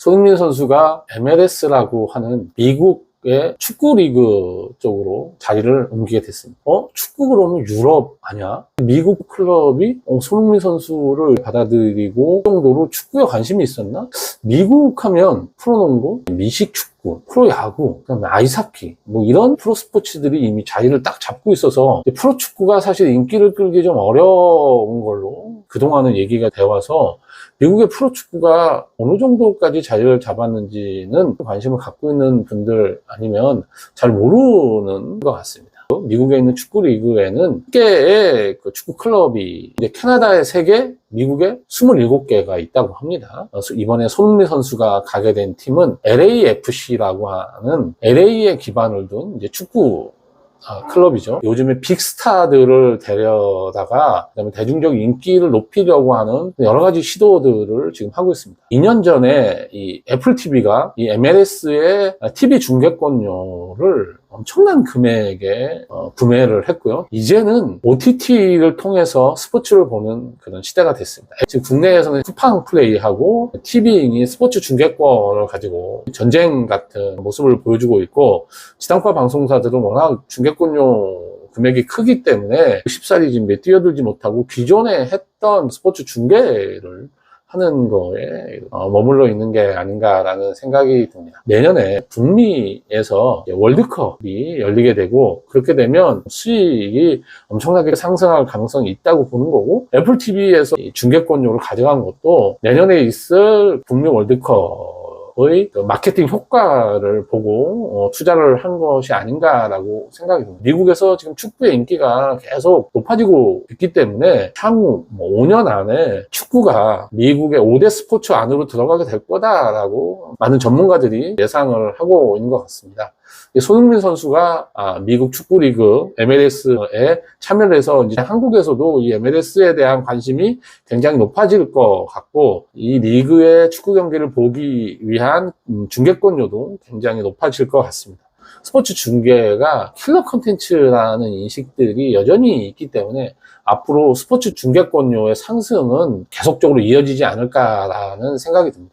손흥민 선수가 MLS라고 하는 미국 의 축구 리그 쪽으로 자리를 옮기게 됐습니다. 어? 축구 그러면 유럽 아니야? 미국 클럽이 어, 손흥민 선수를 받아들이고 그 정도로 축구에 관심이 있었나? 미국 하면 프로농구, 미식 축구, 프로야구, 그다음에 아이스하키 뭐 이런 프로 스포츠들이 이미 자리를 딱 잡고 있어서 이제 프로 축구가 사실 인기를 끌기 좀 어려운 걸로 그동안은 얘기가 되어 와서 미국의 프로축구가 어느 정도까지 자리를 잡았는지는 관심을 갖고 있는 분들 아니면 잘 모르는 것 같습니다. 미국에 있는 축구 리그에는 10개의 그 축구 클럽이 캐나다에 3개, 미국에 27개가 있다고 합니다. 그래서 이번에 손흥민 선수가 가게 된 팀은 LAFC라고 하는 LA에 기반을 둔 이제 축구 아, 클럽이죠. 요즘에 빅스타들을 데려다가 그다음에 대중적 인기를 높이려고 하는 여러 가지 시도들을 지금 하고 있습니다. 2년 전에 이 애플 TV가 이 MLS의 TV 중계권료를 엄청난 금액에 어, 구매를 했고요. 이제는 OTT를 통해서 스포츠를 보는 그런 시대가 됐습니다. 지금 국내에서는 쿠팡 플레이하고 TV잉이 스포츠 중계권을 가지고 전쟁 같은 모습을 보여주고 있고 지상파 방송사들은 워낙 중계권료 금액이 크기 때문에 쉽사리 지금 뛰어들지 못하고 기존에 했던 스포츠 중계를 하는 거에 어, 머물러 있는 게 아닌가라는 생각이 듭니다. 내년에 북미에서 월드컵이 열리게 되고 그렇게 되면 수익이 엄청나게 상승할 가능성이 있다고 보는 거고 애플 TV에서 중계권료를 가져간 것도 내년에 있을 북미 월드컵 의 마케팅 효과를 보고 어, 투자를 한 것이 아닌가라고 생각이 듭니다. 미국에서 지금 축구의 인기가 계속 높아지고 있기 때문에 향후 뭐 5년 안에 축구가 미국의 5대 스포츠 안으로 들어가게 될 거다라고 많은 전문가들이 예상을 하고 있는 것 같습니다. 손흥민 선수가 아, 미국 축구 리그 MLS에 참여를 해서 이제 한국에서도 이 MLS에 대한 관심이 굉장히 높아질 것 같고 이 리그의 축구 경기를 보기 위한 음, 중계권료도 굉장히 높아질 것 같습니다. 스포츠 중계가 킬러 컨텐츠라는 인식들이 여전히 있기 때문에 앞으로 스포츠 중계권료의 상승은 계속적으로 이어지지 않을까라는 생각이 듭니다.